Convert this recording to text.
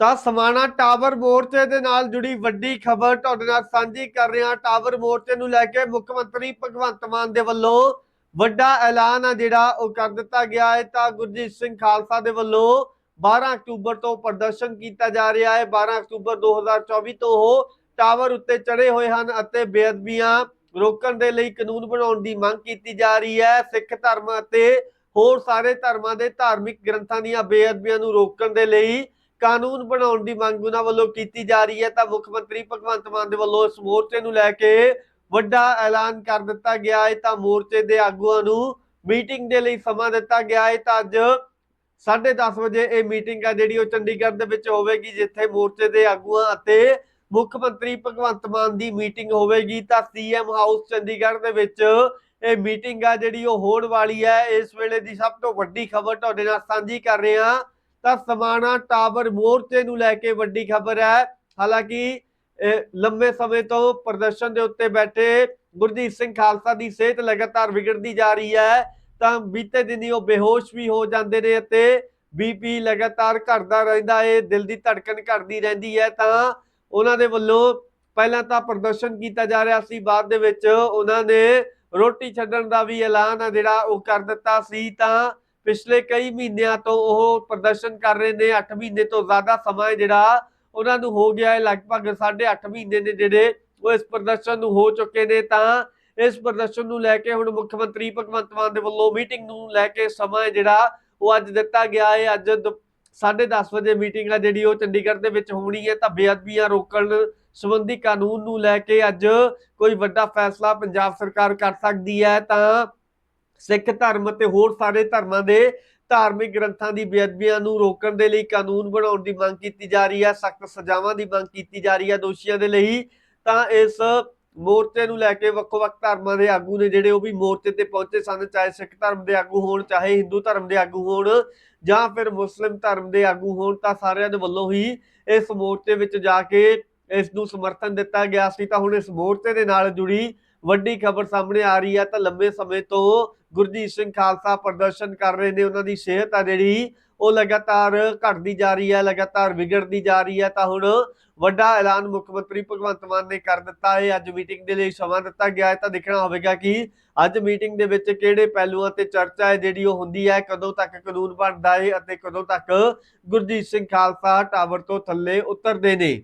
ਤਾਂ ਸਮਾਣਾ ਟਾਵਰ ਮੋਰਚੇ ਦੇ ਨਾਲ ਜੁੜੀ ਵੱਡੀ ਖਬਰ ਤੁਹਾਡੇ ਨਾਲ ਸਾਂਝੀ ਕਰ ਰਿਹਾ ਟਾਵਰ ਮੋਰਚੇ ਨੂੰ ਲੈ ਕੇ ਮੁੱਖ ਮੰਤਰੀ ਭਗਵੰਤ ਮਾਨ ਦੇ ਵੱਲੋਂ ਵੱਡਾ ਐਲਾਨ ਆ ਜਿਹੜਾ ਉਹ ਕਰ ਦਿੱਤਾ ਗਿਆ ਹੈ। ਤਾਂ ਗੁਰਜੀਤ ਸਿੰਘ ਖਾਲਸਾ ਦੇ ਵੱਲੋਂ 12 ਅਕਤੂਬਰ ਤੋਂ ਪ੍ਰਦਰਸ਼ਨ ਕੀਤਾ ਜਾ ਰਿਹਾ ਹੈ। 12 ਅਕਤੂਬਰ 2024 ਤੋਂ ਉਹ ਟਾਵਰ ਉੱਤੇ ਚੜੇ ਹੋਏ ਹਨ ਅਤੇ ਬੇਅਦਬੀਆਂ ਰੋਕਣ ਦੇ ਲਈ ਕਾਨੂੰਨ ਬਣਾਉਣ ਦੀ ਮੰਗ ਕੀਤੀ ਜਾ ਰਹੀ ਹੈ। ਸਿੱਖ ਧਰਮ ਅਤੇ ਹੋਰ ਸਾਰੇ ਧਰਮਾਂ ਦੇ ਧਾਰਮਿਕ ਗ੍ਰੰਥਾਂ ਦੀਆਂ ਬੇਅਦਬੀਆਂ ਨੂੰ ਰੋਕਣ ਦੇ ਲਈ ਕਾਨੂੰਨ ਬਣਾਉਣ ਦੀ ਮੰਗ ਉਹਨਾਂ ਵੱਲੋਂ ਕੀਤੀ ਜਾ ਰਹੀ ਹੈ ਤਾਂ ਮੁੱਖ ਮੰਤਰੀ ਭਗਵੰਤ ਮਾਨ ਦੇ ਵੱਲੋਂ ਇਸ ਮੋਰਚੇ ਨੂੰ ਲੈ ਕੇ ਵੱਡਾ ਐਲਾਨ ਕਰ ਦਿੱਤਾ ਗਿਆ ਹੈ ਤਾਂ ਮੋਰਚੇ ਦੇ ਆਗੂਆਂ ਨੂੰ ਮੀਟਿੰਗ ਦੇ ਲਈ ਸਮਾਂ ਦਿੱਤਾ ਗਿਆ ਹੈ ਤਾਂ ਅੱਜ 10:30 ਵਜੇ ਇਹ ਮੀਟਿੰਗ ਆ ਜਿਹੜੀ ਉਹ ਚੰਡੀਗੜ੍ਹ ਦੇ ਵਿੱਚ ਹੋਵੇਗੀ, ਜਿੱਥੇ ਮੋਰਚੇ ਦੇ ਆਗੂਆਂ ਅਤੇ ਮੁੱਖ ਮੰਤਰੀ ਭਗਵੰਤ ਮਾਨ ਦੀ ਮੀਟਿੰਗ ਹੋਵੇਗੀ ਤਾਂ ਸੀਐਮ ਹਾਊਸ ਚੰਡੀਗੜ੍ਹ ਦੇ ਵਿੱਚ ਇਹ ਮੀਟਿੰਗ ਆ ਜਿਹੜੀ ਉਹ ਹੋਣ ਵਾਲੀ ਹੈ। ਇਸ ਵੇਲੇ ਦੀ ਸਭ ਤੋਂ ਵੱਡੀ ਖਬਰ ਤੁਹਾਡੇ ਨਾਲ ਸਾਂਝੀ ਕਰ ਰਹੇ। ਹਾਂ ਤਾਂ ਸਮਾਣਾ ਟਾਵਰ ਮੋਰਚੇ ਨੂੰ ਲੈ ਕੇ ਵੱਡੀ ਖਬਰ ਹੈ। ਹਾਲਾਂਕਿ, ਇਹ ਲੰਬੇ ਸਮੇਂ ਤੋਂ ਪ੍ਰਦਰਸ਼ਨ ਦੇ ਉੱਤੇ ਬੈਠੇ ਗੁਰਜੀਤ ਸਿੰਘ ਖਾਲਸਾ ਦੀ ਸਿਹਤ ਲਗਾਤਾਰ ਵਿਗੜਦੀ ਜਾ ਰਹੀ ਹੈ। ਤਾਂ ਬੀਤੇ ਦਿਨੀ ਉਹ ਬੇਹੋਸ਼ ਵੀ ਹੋ ਜਾਂਦੇ ਨੇ ਅਤੇ ਬੀਪੀ ਲਗਾਤਾਰ ਘਟਦਾ ਰਹਿੰਦਾ ਹੈ ਦਿਲ ਦੀ ਧੜਕਣ ਘਟਦੀ ਰਹਿੰਦੀ ਹੈ। ਤਾਂ ਉਹਨਾਂ ਦੇ ਵੱਲੋਂ ਪਹਿਲਾਂ ਤਾਂ ਪ੍ਰਦਰਸ਼ਨ ਕੀਤਾ ਜਾ ਰਿਹਾ ਸੀ, ਬਾਅਦ ਦੇ ਵਿੱਚ ਉਹਨਾਂ ਨੇ ਰੋਟੀ ਛੱਡਣ ਦਾ ਵੀ ਐਲਾਨ ਆ ਜਿਹੜਾ ਉਹ ਕਰ ਦਿੱਤਾ ਸੀ। ਤਾਂ ਪਿਛਲੇ ਕਈ ਮਹੀਨਿਆਂ ਤੋਂ ਉਹ ਪ੍ਰਦਰਸ਼ਨ ਕਰ ਰਹੇ ਨੇ 8 ਮਹੀਨੇ ਤੋਂ ਜ਼ਿਆਦਾ ਸਮਾਂ ਜਿਹੜਾ ਉਹਨਾਂ ਨੂੰ ਹੋ ਗਿਆ ਹੈ, ਲਗਭਗ 8.5 ਮਹੀਨੇ ਨੇ ਜਿਹੜੇ ਉਹ ਇਸ ਪ੍ਰਦਰਸ਼ਨ ਨੂੰ ਹੋ ਚੁੱਕੇ ਨੇ। ਤਾਂ ਇਸ ਪ੍ਰਦਰਸ਼ਨ ਨੂੰ ਲੈ ਕੇ ਹੁਣ ਮੁੱਖ ਮੰਤਰੀ ਭਗਵੰਤ ਮਾਨ ਦੇ ਵੱਲੋਂ ਮੀਟਿੰਗ ਨੂੰ ਲੈ ਕੇ ਸਮਾਂ ਜਿਹੜਾ ਉਹ ਅੱਜ ਦਿੱਤਾ ਗਿਆ ਹੈ। ਅੱਜ 10:30 ਵਜੇ ਮੀਟਿੰਗ ਆ ਜਿਹੜੀ ਉਹ ਚੰਡੀਗੜ੍ਹ ਦੇ ਵਿੱਚ ਹੋਣੀ ਹੈ। ਤਾਂ ਬੇਅਦਬੀਆਂ ਰੋਕਣ ਸੰਬੰਧੀ ਕਾਨੂੰਨ ਨੂੰ ਲੈ ਕੇ ਅੱਜ ਕੋਈ ਵੱਡਾ ਫੈਸਲਾ ਪੰਜਾਬ ਸਰਕਾਰ ਕਰ ਸਕਦੀ ਹੈ। ਤਾਂ ਸਿੱਖ ਧਰਮ ਅਤੇ ਹੋਰ ਸਾਰੇ ਧਰਮਾਂ ਦੇ ਧਾਰਮਿਕ ਗ੍ਰੰਥਾਂ ਦੀ ਬੇਅਦਬੀਆਂ ਨੂੰ ਰੋਕਣ ਦੇ ਲਈ ਕਾਨੂੰਨ ਬਣਾਉਣ ਦੀ ਮੰਗ ਕੀਤੀ ਜਾ ਰਹੀ ਹੈ, ਸਖਤ ਸਜ਼ਾਵਾਂ ਦੀ ਮੰਗ ਕੀਤੀ ਜਾ ਰਹੀ ਹੈ ਦੋਸ਼ੀਆਂ ਦੇ ਲਈ, ਤਾਂ ਇਸ ਮੋਰਚੇ ਨੂੰ ਲੈ ਕੇ ਵੱਖ-ਵੱਖ ਧਰਮਾਂ ਦੇ ਆਗੂ ਨੇ ਜਿਹੜੇ ਉਹ ਵੀ ਮੋਰਚੇ ਤੇ ਪਹੁੰਚੇ ਸਨ, ਚਾਹੇ ਸਿੱਖ ਧਰਮ ਦੇ ਆਗੂ ਹੋਣ, ਚਾਹੇ ਹਿੰਦੂ ਧਰਮ ਦੇ ਆਗੂ ਹੋਣ ਜਾਂ ਫਿਰ ਮੁਸਲਿਮ ਧਰਮ ਦੇ ਆਗੂ ਹੋਣ, ਤਾਂ ਸਾਰਿਆਂ ਦੇ ਵੱਲੋਂ ਹੀ ਇਸ ਮੋਰਚੇ ਵਿੱਚ ਜਾ ਕੇ ਇਸ ਨੂੰ ਸਮਰਥਨ ਦਿੱਤਾ ਗਿਆ ਸੀ। ਤਾਂ ਹੁਣ ਇਸ ਮੋਰਚੇ ਦੇ ਨਾਲ ਜੁੜੀ ਵੱਡੀ ਖਬਰ ਸਾਹਮਣੇ ਆ ਰਹੀ ਹੈ ਤਾਂ ਲੰਬੇ ਸਮੇਂ ਤੋਂ ਗੁਰਜੀਤ ਸਿੰਘ ਖਾਲਸਾ ਪ੍ਰਦਰਸ਼ਨ ਕਰ ਰਹੇ ਨੇ, ਉਹਨਾਂ ਦੀ ਸਿਹਤ ਆ ਜਿਹੜੀ, ਉਹ ਲਗਾਤਾਰ ਘਟਦੀ ਜਾ ਰਹੀ ਹੈ, ਲਗਾਤਾਰ ਵਿਗੜਦੀ ਜਾ ਰਹੀ ਹੈ ਤਾਂ ਹੁਣ ਵੱਡਾ ਐਲਾਨ ਮੁੱਖ ਮੰਤਰੀ ਭਗਵੰਤ ਮਾਨ ਨੇ ਕਰ ਦਿੱਤਾ ਹੈ। ਅੱਜ ਮੀਟਿੰਗ ਦੇ ਲਈ ਸਮਾਂ ਦਿੱਤਾ ਗਿਆ ਹੈ ਤਾਂ ਦੇਖਣਾ ਹੋਵੇਗਾ ਕਿ ਅੱਜ ਮੀਟਿੰਗ ਦੇ ਵਿੱਚ ਕਿਹੜੇ ਪਹਿਲੂਆਂ ਤੇ ਚਰਚਾ ਹੈ ਜਿਹੜੀ ਉਹ ਹੁੰਦੀ ਹੈ, ਕਦੋਂ ਤੱਕ ਕਾਨੂੰਨ ਬਣਦਾ ਹੈ ਅਤੇ ਕਦੋਂ ਤੱਕ ਗੁਰਜੀਤ ਸਿੰਘ ਖਾਲਸਾ ਟਾਵਰ ਤੋਂ ਥੱਲੇ ਉਤਰਦੇ ਨੇ।